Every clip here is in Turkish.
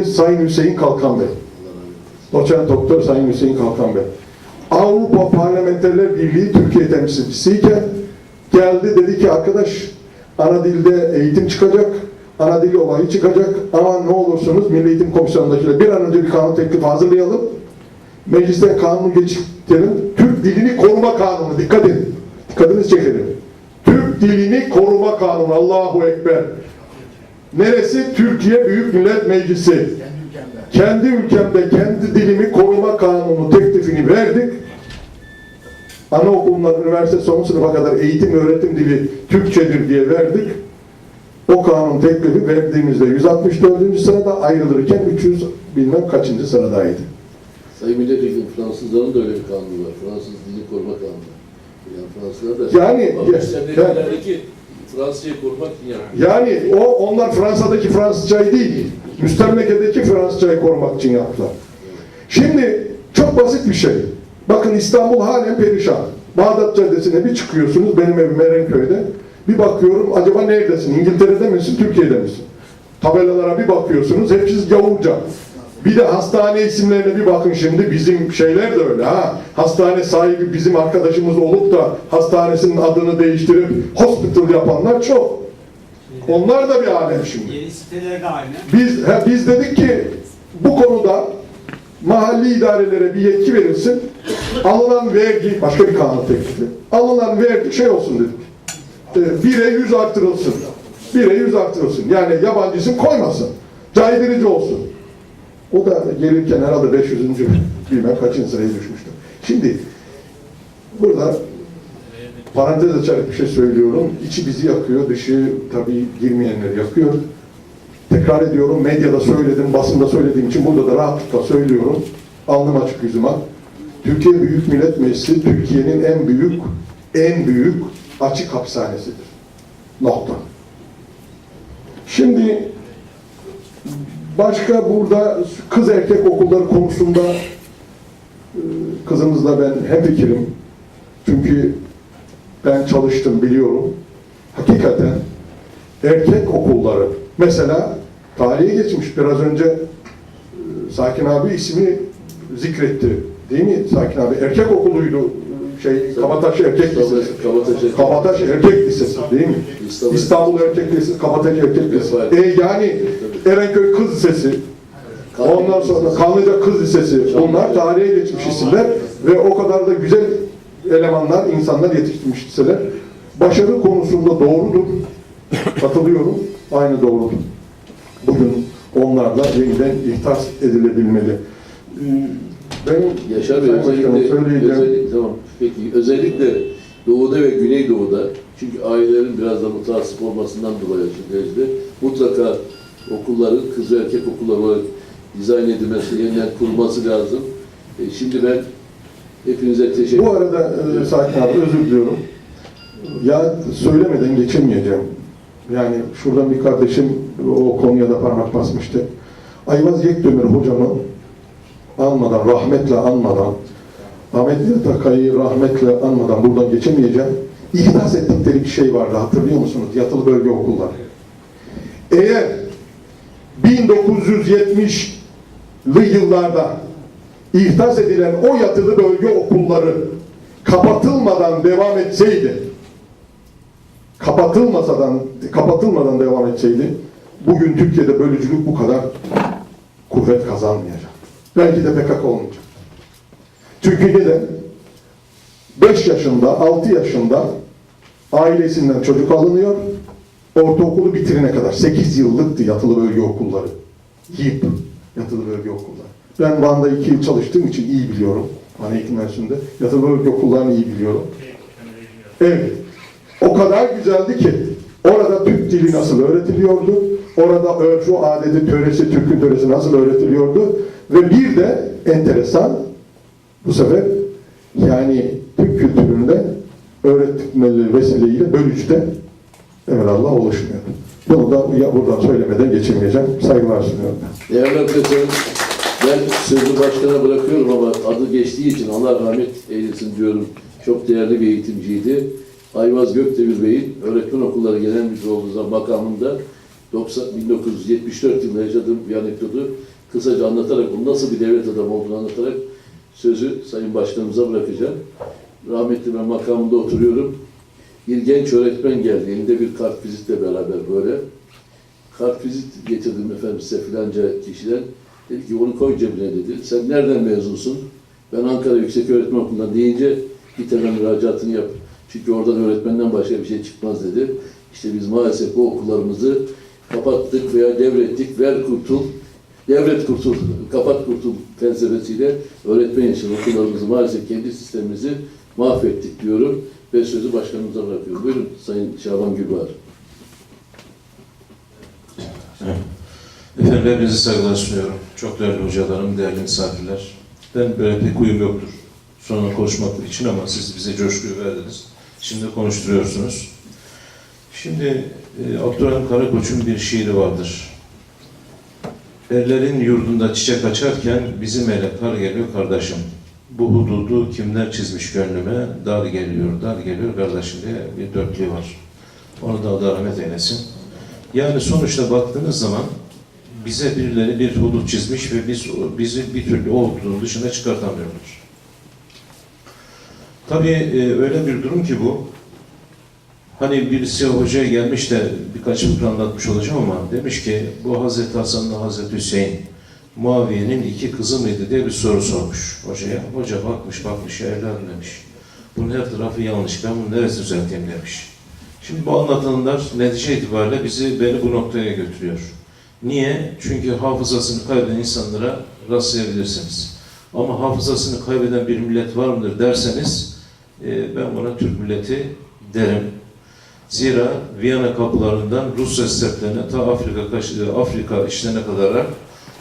Sayın Hüseyin Kalkan Bey. Doçent Doktor Sayın Hüseyin Kalkan Bey. Avrupa Parlamenterler Birliği Türkiye temsilcisiyken geldi dedi ki arkadaş ana dilde eğitim çıkacak, ana dil olayı çıkacak ama ne olursunuz Milli Eğitim Komisyonu'ndakiler bir an önce bir kanun teklifi hazırlayalım. Meclisten kanunu geçirelim. Türk Dilini Koruma Kanunu. Dikkat edin. Dikkatinizi çekelim. Türk Dilini Koruma Kanunu. Allahu Ekber. Neresi? Türkiye Büyük Millet Meclisi. Kendi ülkemde kendi dilimi koruma kanunu teklifini verdik. Anaokulundan üniversite son sınıfa kadar eğitim öğretim dili Türkçedir diye verdik. O kanun teklifi verdiğimizde 164. sırada ayrılırken 300 bilmem kaçıncı sıradaydı. Sayın Milletvekili Fransızların da öyle bir kanunu var. Fransız dili koruma kanunu. Yani Fransızlar da Yani- Ama Fransızcayı korumak için yapıyor. Yani o onlar Fransa'daki Fransızcayı değil, müstemlekedeki Fransızcayı korumak için yaptılar. Şimdi çok basit bir şey. Bakın İstanbul halen perişan. Bağdat Caddesi'ne bir çıkıyorsunuz, benim evim Erenköy'de. Bir bakıyorum, acaba neredesin? İngiltere'de misin, Türkiye'de misin? Tabelalara bir bakıyorsunuz, hepsi gavurca. Bir de hastane isimlerine bir bakın şimdi, bizim şeyler de öyle ha. Hastane sahibi bizim arkadaşımız olup da hastanesinin adını değiştirip hospital yapanlar çok. Onlar da bir alem şimdi. Yeni siteler de aynı. Biz he, biz dedik ki bu konuda mahalli idarelere bir yetki verilsin. Alınan vergi, başka bir kanun teklifi. Alınan vergi şey olsun dedik. E, bire yüz artırılsın. Bire yüz artırılsın. Yani yabancı isim koymasın. Caydırıcı olsun. O da gelirken herhalde 500. bilmem kaçıncı sıraya düşmüştü. Şimdi burada parantez açarak bir şey söylüyorum. İçi bizi yakıyor, dışı tabii girmeyenleri yakıyor. Tekrar ediyorum, medyada söyledim, basında söylediğim için burada da rahatlıkla söylüyorum. Alnım açık yüzüme. Türkiye Büyük Millet Meclisi Türkiye'nin en büyük, en büyük açık hapishanesidir. Nokta. Şimdi başka burada kız erkek okulları konusunda e, kızımızla ben hemfikirim. Çünkü ben çalıştım biliyorum. Hakikaten erkek okulları mesela tarihe geçmiş biraz önce e, Sakin abi ismini zikretti. Değil mi Sakin abi? Erkek okuluydu. Şey, Kabataş Erkek Lisesi. Kabataş- Kabataş Erkek Lisesi değil mi? İstanbul- İstanbul Erkek Lisesi, Kabataş Erkek Lisesi. E yani Erenköy Kız Lisesi. Ondan sonra Kanlıca Kız Lisesi. Bunlar tarihe geçmiş isimler ve o kadar da güzel elemanlar, insanlar yetiştirmiş liseler. Başarı konusunda doğrudur. Katılıyorum. Aynı doğrudur. Bugün onlarla yeniden ihtas edilebilmeli. Ee, Benim Yaşar Bey özellikle, söyleyeceğim. özellikle, tamam, peki, özellikle Doğu'da ve Güneydoğu'da çünkü ailelerin biraz da mutasip olmasından dolayı açık derecede mutlaka okulların kız ve erkek okulları olarak dizayn edilmesi, yeniden kurulması lazım. E, şimdi ben hepinize teşekkür Bu arada e, Sakin abi özür diliyorum. Ya söylemeden geçemeyeceğim. Yani şuradan bir kardeşim o konuya da parmak basmıştı. Ayvaz Yekdömer hocamı anmadan, rahmetle anmadan, Ahmet Yatakay'ı rahmetle anmadan buradan geçemeyeceğim. İhdas ettikleri bir şey vardı hatırlıyor musunuz? Yatılı bölge okulları. Eğer 1970'lı yıllarda ihdas edilen o yatılı bölge okulları kapatılmadan devam etseydi, kapatılmasadan, kapatılmadan devam etseydi, bugün Türkiye'de bölücülük bu kadar kuvvet kazanmayacak. Belki de PKK olmayacak. Çünkü neden? 5 yaşında, 6 yaşında ailesinden çocuk alınıyor, ortaokulu bitirene kadar 8 yıllıktı yatılı bölge okulları. YİP, yatılı bölge okulları. Ben Van'da 2 yıl çalıştığım için iyi biliyorum. Van Eğitim Enstitüsü'nde. Yatılı bölge okullarını iyi biliyorum. Evet. O kadar güzeldi ki orada Türk dili nasıl öğretiliyordu? Orada örfü, adeti, töresi, Türk'ün töresi nasıl öğretiliyordu? Ve bir de enteresan bu sefer yani Türk kültüründe öğretmeleri vesileyle bölücüde evvelallah oluşmuyor. Bunu da ya buradan söylemeden geçemeyeceğim. Saygılar sunuyorum. Değerli arkadaşlarım, ben sözü başkana bırakıyorum ama adı geçtiği için Allah rahmet eylesin diyorum. Çok değerli bir eğitimciydi. Ayvaz Gökdemir Bey'in öğretmen okulları genel müdürü olduğu makamında 90, 1974 yılında yaşadığım bir anekdotu kısaca anlatarak, nasıl bir devlet adamı olduğunu anlatarak sözü Sayın Başkanımıza bırakacağım. Rahmetli ben makamında oturuyorum. Bir genç öğretmen geldi, elinde bir kart vizitle beraber böyle. Kart vizit getirdim efendim size filanca kişiden. Dedi ki onu koy cebine dedi. Sen nereden mezunsun? Ben Ankara Yüksek Öğretim Okulu'ndan deyince bir tane müracaatını yap. Çünkü oradan öğretmenden başka bir şey çıkmaz dedi. İşte biz maalesef bu okullarımızı kapattık veya devrettik. Ver kurtul, devlet kurtul, kapat kurtul felsefesiyle öğretmen için okullarımızı maalesef kendi sistemimizi mahvettik diyorum ve sözü başkanımıza bırakıyorum. Buyurun Sayın Şaban Gülbahar. Efendim hepinizi saygılar sunuyorum. Çok değerli hocalarım, değerli misafirler. Ben böyle pek uyum yoktur sonra konuşmak için ama siz bize coşkuyu verdiniz. Şimdi konuşturuyorsunuz. Şimdi e, Abdurrahim Karakoç'un bir şiiri vardır. Erlerin yurdunda çiçek açarken bizim ele kar geliyor kardeşim. Bu hududu kimler çizmiş gönlüme? Dar geliyor, dar geliyor kardeşim diye bir dörtlüğü var. Onu da Allah rahmet eylesin. Yani sonuçta baktığınız zaman bize birileri bir hudut çizmiş ve biz bizi bir türlü o hududun dışına çıkartamıyorlar. Tabii e, öyle bir durum ki bu. Hani birisi hocaya gelmiş de birkaç fıkra anlatmış olacağım ama demiş ki bu Hazreti Hasan'la Hazreti Hüseyin Muaviye'nin iki kızı mıydı diye bir soru sormuş hocaya. Hoca bakmış bakmış ya evladım demiş. Bunun her tarafı yanlış. Ben bunu neresi düzelteyim demiş. Şimdi bu anlatılanlar netice itibariyle bizi beni bu noktaya götürüyor. Niye? Çünkü hafızasını kaybeden insanlara rastlayabilirsiniz. Ama hafızasını kaybeden bir millet var mıdır derseniz e, ben buna Türk milleti derim. Zira Viyana kapılarından Rusya steplerine ta Afrika, Afrika işlerine kadar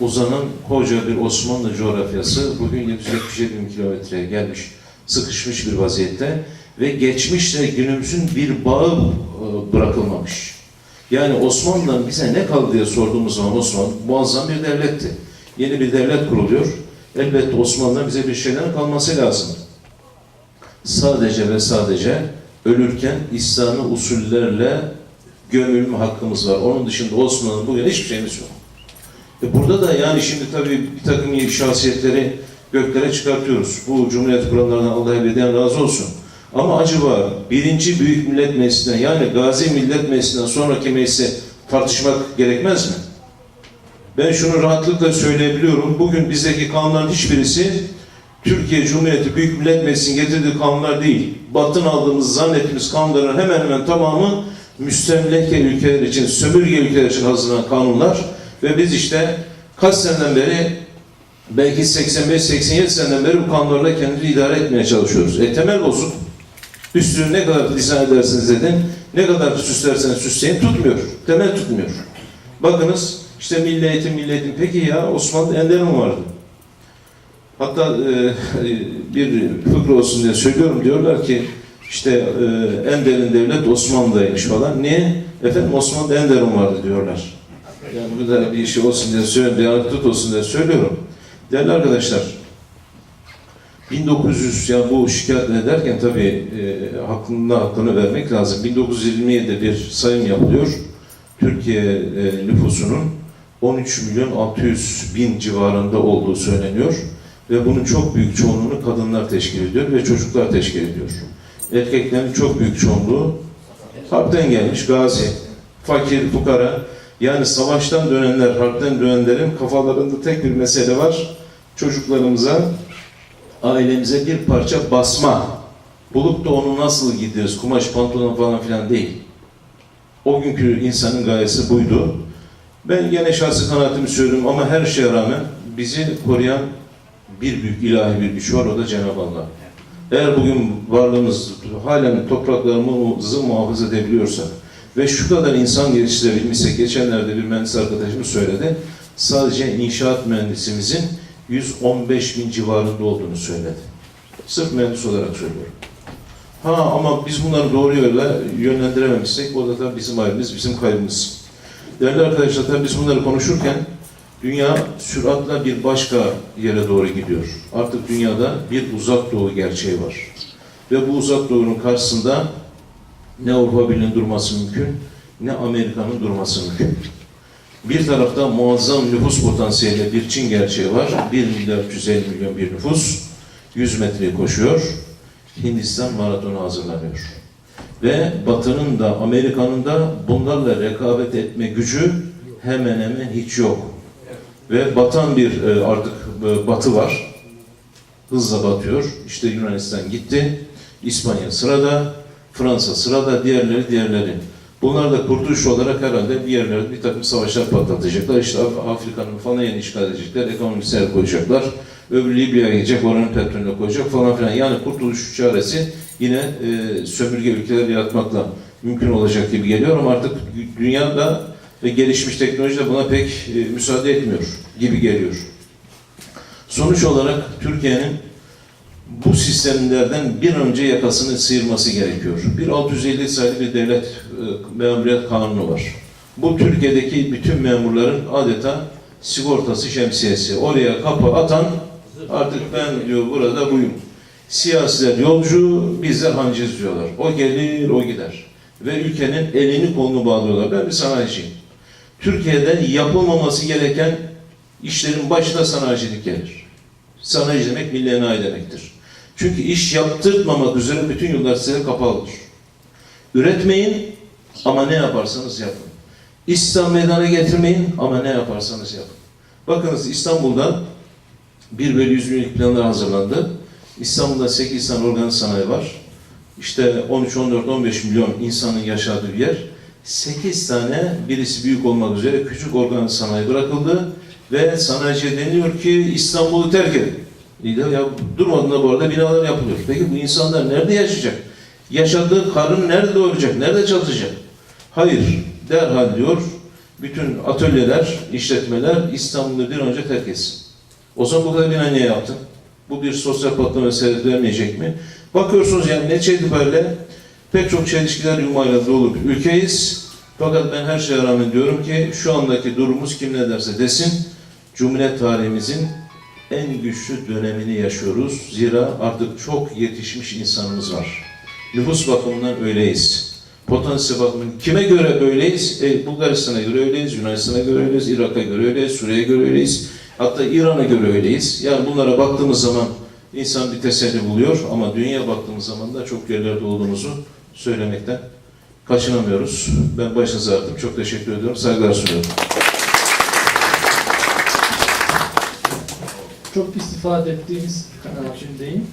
uzanan koca bir Osmanlı coğrafyası bugün 777 bin kilometreye gelmiş, sıkışmış bir vaziyette ve geçmişle günümüzün bir bağı e, bırakılmamış. Yani Osmanlı'dan bize ne kaldı diye sorduğumuz zaman Osmanlı muazzam bir devletti. Yeni bir devlet kuruluyor. Elbette Osmanlı'dan bize bir şeylerin kalması lazım. Sadece ve sadece ölürken İslami usullerle gömülme hakkımız var. Onun dışında Osmanlı'nın bugün hiçbir şeyimiz yok. E burada da yani şimdi tabii bir takım şahsiyetleri göklere çıkartıyoruz. Bu Cumhuriyet kuranlarından Allah ebediyen razı olsun. Ama acaba birinci Büyük Millet Meclisi'nden yani Gazi Millet Meclisi'nden sonraki meclisi tartışmak gerekmez mi? Ben şunu rahatlıkla söyleyebiliyorum. Bugün bizdeki kanunların hiçbirisi Türkiye Cumhuriyeti Büyük Millet Meclisi'nin getirdiği kanunlar değil. Batın aldığımız zannettiğimiz kanunların hemen hemen tamamı müstemleke ülkeler için, sömürge ülkeler için hazırlanan kanunlar ve biz işte kaç seneden beri belki 85-87 seneden beri bu kanunlarla kendimizi idare etmeye çalışıyoruz. E temel bozuk. Üstünü ne kadar dizayn edersiniz edin, ne kadar süslerseniz süsleyin tutmuyor. Temel tutmuyor. Bakınız işte milli eğitim, milli eğitim. Peki ya Osmanlı Enderun vardı. Hatta e, bir fıkra olsun diye söylüyorum. Diyorlar ki işte e, en derin devlet Osmanlı'daymış falan. Niye? Efendim Osmanlı'da en derin vardı diyorlar. Yani bu da bir şey olsun diye söylüyorum, bir anekdot olsun diye söylüyorum. Değerli arkadaşlar, 1900 ya bu şikayet ederken tabii e, hakkında hakkını vermek lazım. 1927'de bir sayım yapılıyor. Türkiye e, nüfusunun 13 milyon 600 bin civarında olduğu söyleniyor. Ve bunun çok büyük çoğunluğunu kadınlar teşkil ediyor ve çocuklar teşkil ediyor. Erkeklerin çok büyük çoğunluğu harpten gelmiş, gazi, fakir, fukara. Yani savaştan dönenler, harpten dönenlerin kafalarında tek bir mesele var. Çocuklarımıza, ailemize bir parça basma bulup da onu nasıl giydiriz, kumaş, pantolon falan filan değil. O günkü insanın gayesi buydu. Ben gene şahsi kanaatimi söylüyorum ama her şeye rağmen bizi koruyan bir büyük ilahi bir güç var, o da Cenab-ı Allah. Eğer bugün varlığımız halen topraklarımızı muhafaza edebiliyorsak ve şu kadar insan geliştirebilmişsek, geçenlerde bir mühendis arkadaşımız söyledi, sadece inşaat mühendisimizin 115 bin civarında olduğunu söyledi. Sırf mühendis olarak söylüyorum. Ha ama biz bunları doğru yöne yönlendirememişsek o da tabii bizim ayrımız, bizim kaybımız. Değerli arkadaşlar tabii biz bunları konuşurken dünya süratle bir başka yere doğru gidiyor. Artık dünyada bir uzak doğu gerçeği var. Ve bu uzak doğunun karşısında ne Avrupa Birliği'nin durması mümkün ne Amerika'nın durması mümkün. Bir tarafta muazzam nüfus potansiyeli bir Çin gerçeği var. 1 milyar 350 milyon bir nüfus. 100 metreyi koşuyor. Hindistan maratonu hazırlanıyor. Ve Batı'nın da Amerika'nın da bunlarla rekabet etme gücü hemen hemen hiç yok. Ve batan bir e, artık e, batı var. Hızla batıyor. İşte Yunanistan gitti. İspanya sırada. Fransa sırada. Diğerleri diğerleri. Bunlar da kurtuluş olarak herhalde bir yerlerde bir takım savaşlar patlatacaklar. İşte Af- Afrika'nın falan yerini işgal edecekler. Ekonomik el koyacaklar. Öbürü Libya'ya gidecek. Oranın petrolünü koyacak falan filan. Yani kurtuluş çaresi yine e, sömürge ülkeler yaratmakla mümkün olacak gibi geliyor ama artık dünyada ve gelişmiş teknoloji de buna pek e, müsaade etmiyor gibi geliyor. Sonuç olarak Türkiye'nin bu sistemlerden bir önce yakasını sıyırması gerekiyor. Bir 650 sayılı bir devlet e, memuriyet kanunu var. Bu Türkiye'deki bütün memurların adeta sigortası şemsiyesi. Oraya kapı atan artık ben diyor burada buyum. Siyasiler yolcu, bizler hanciz diyorlar. O gelir, o gider. Ve ülkenin elini kolunu bağlıyorlar. Ben bir sanayiciyim. Türkiye'de yapılmaması gereken işlerin başına sanayicilik gelir. Sanayici demek milli enayi demektir. Çünkü iş yaptırtmamak üzere bütün yollar size kapalıdır. Üretmeyin ama ne yaparsanız yapın. İstihdam meydana getirmeyin ama ne yaparsanız yapın. Bakınız İstanbul'da 1 bölü 100 binlik planlar hazırlandı. İstanbul'da 8 tane organ sanayi var. İşte 13, 14, 15 milyon insanın yaşadığı bir yer. 8 tane birisi büyük olmak üzere küçük organ sanayi bırakıldı ve sanayici deniliyor ki İstanbul'u terk edin. Ya durmadan bu arada binalar yapılıyor. Peki bu insanlar nerede yaşayacak? Yaşadığı karın nerede doyuracak? Nerede çalışacak? Hayır. Derhal diyor bütün atölyeler, işletmeler İstanbul'u bir önce terk etsin. O zaman bu kadar bina niye yaptın? Bu bir sosyal patlama sebep vermeyecek mi? Bakıyorsunuz yani neticede böyle pek çok çelişkiler yumağıyla dolu bir ülkeyiz. Fakat ben her şeye rağmen diyorum ki şu andaki durumumuz kim ne derse desin Cumhuriyet tarihimizin en güçlü dönemini yaşıyoruz. Zira artık çok yetişmiş insanımız var. Nüfus bakımından öyleyiz. Potansiyel bakımından kime göre öyleyiz? E, Bulgaristan'a göre öyleyiz, Yunanistan'a göre öyleyiz, Irak'a göre öyleyiz, Suriye'ye göre öyleyiz. Hatta İran'a göre öyleyiz. Yani bunlara baktığımız zaman insan bir teselli buluyor ama dünya baktığımız zaman da çok yerlerde olduğumuzu söylemekten kaçınamıyoruz. Ben başınıza artık çok teşekkür ediyorum. Saygılar sunuyorum. çok istifade ettiğimiz kanaatindeyim.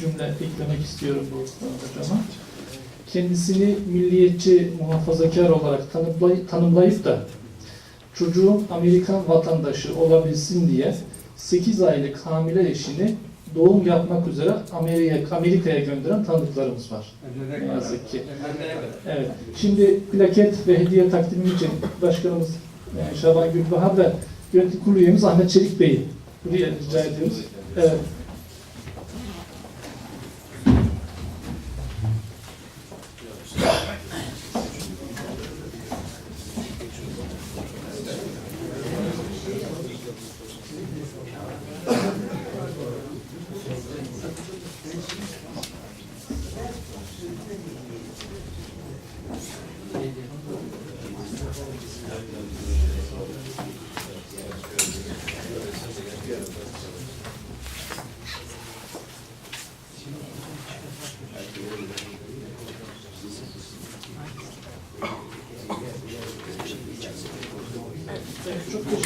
Cümle eklemek istiyorum bu hocama. Kendisini milliyetçi, muhafazakar olarak tanımlay- tanımlayıp da çocuğun Amerikan vatandaşı olabilsin diye 8 aylık hamile eşini doğum yapmak üzere Amerika'ya Amerika'ya gönderen tanıdıklarımız var. Ne yazık ki. Evet. Şimdi plaket ve hediye takdimi için başkanımız yani Şaban Gülbahar ve yönetim kurulu üyemiz Ahmet Çelik Bey'i buraya rica ediyoruz. Evet.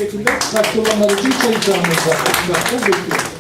Evet, Çok teşekkürler. Katkı olanlar için çay ikramımız var. Bir dakika bekliyoruz.